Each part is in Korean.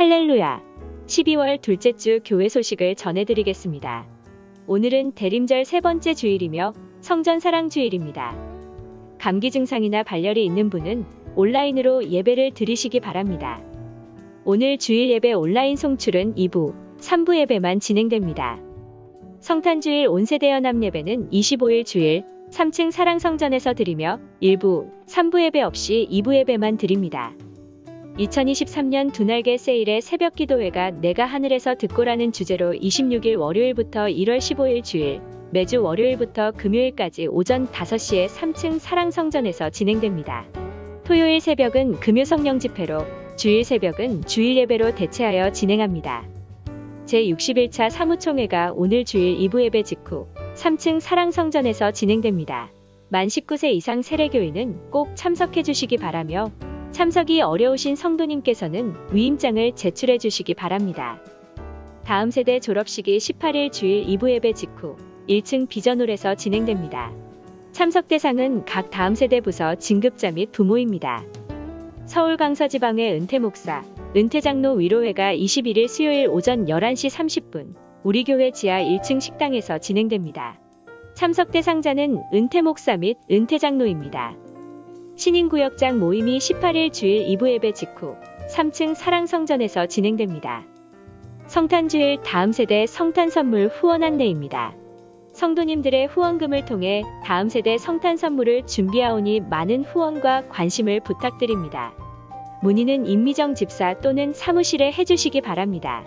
할렐루야! 12월 둘째 주 교회 소식을 전해드리겠습니다. 오늘은 대림절 세 번째 주일이며 성전 사랑 주일입니다. 감기 증상이나 발열이 있는 분은 온라인으로 예배를 드리시기 바랍니다. 오늘 주일 예배 온라인 송출은 2부, 3부 예배만 진행됩니다. 성탄주일 온세대 연합 예배는 25일 주일 3층 사랑성전에서 드리며 1부, 3부 예배 없이 2부 예배만 드립니다. 2023년 두날개 세일의 새벽 기도회가 내가 하늘에서 듣고라는 주제로 26일 월요일부터 1월 15일 주일, 매주 월요일부터 금요일까지 오전 5시에 3층 사랑성전에서 진행됩니다. 토요일 새벽은 금요 성령 집회로, 주일 새벽은 주일 예배로 대체하여 진행합니다. 제61차 사무총회가 오늘 주일 2부 예배 직후 3층 사랑성전에서 진행됩니다. 만 19세 이상 세례교인은 꼭 참석해 주시기 바라며 참석이 어려우신 성도님께서는 위임장을 제출해 주시기 바랍니다. 다음 세대 졸업식이 18일 주일 2부 예배 직후 1층 비전홀에서 진행됩니다. 참석 대상은 각 다음 세대 부서 진급자 및 부모입니다. 서울 강서지방의 은퇴 목사, 은퇴 장로 위로회가 21일 수요일 오전 11시 30분 우리 교회 지하 1층 식당에서 진행됩니다. 참석 대상자는 은퇴 목사 및 은퇴 장로입니다. 신인구역장 모임이 18일 주일 2부 예배 직후 3층 사랑성전에서 진행됩니다. 성탄주일 다음 세대 성탄 선물 후원 안내입니다. 성도님들의 후원금을 통해 다음 세대 성탄 선물을 준비하오니 많은 후원과 관심을 부탁드립니다. 문의는 임미정 집사 또는 사무실에 해주시기 바랍니다.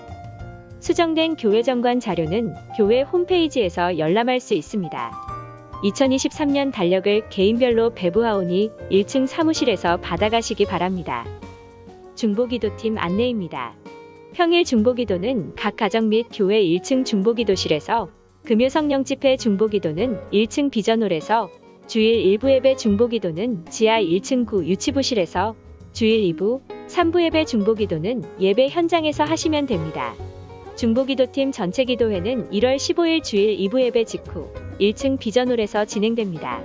수정된 교회 정관 자료는 교회 홈페이지에서 열람할 수 있습니다. 2023년 달력을 개인별로 배부하오니 1층 사무실에서 받아가시기 바랍니다. 중보기도팀 안내입니다. 평일 중보기도는 각 가정 및 교회 1층 중보기도실에서 금요 성령 집회 중보기도는 1층 비전홀에서 주일 1부 예배 중보기도는 지하 1층 구 유치부실에서 주일 2부, 3부 예배 중보기도는 예배 현장에서 하시면 됩니다. 중보기도팀 전체 기도회는 1월 15일 주일 2부 예배 직후 1층 비전홀에서 진행됩니다.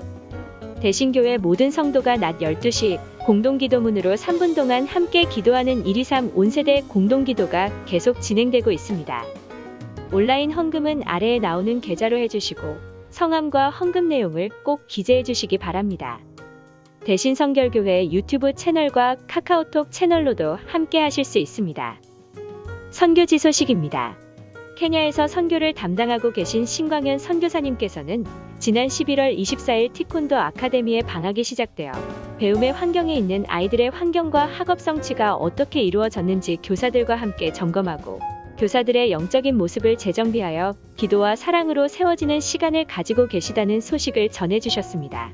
대신교회 모든 성도가 낮 12시 공동기도문으로 3분 동안 함께 기도하는 123 온세대 공동기도가 계속 진행되고 있습니다. 온라인 헌금은 아래에 나오는 계좌로 해주시고 성함과 헌금 내용을 꼭 기재해 주시기 바랍니다. 대신 성결교회 유튜브 채널과 카카오톡 채널로도 함께 하실 수 있습니다. 선교지 소식입니다. 케냐에서 선교를 담당하고 계신 신광현 선교사님께서는 지난 11월 24일 티콘도 아카데미의 방학이 시작되어 배움의 환경에 있는 아이들의 환경과 학업 성취가 어떻게 이루어졌는지 교사들과 함께 점검하고 교사들의 영적인 모습을 재정비하여 기도와 사랑으로 세워지는 시간을 가지고 계시다는 소식을 전해주셨습니다.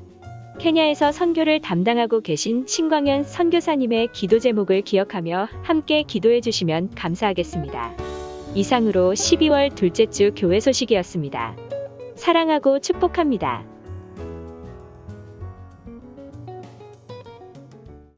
케냐에서 선교를 담당하고 계신 신광현 선교사님의 기도 제목을 기억하며 함께 기도해 주시면 감사하겠습니다. 이상으로 12월 둘째 주 교회 소식이었습니다. 사랑하고 축복합니다.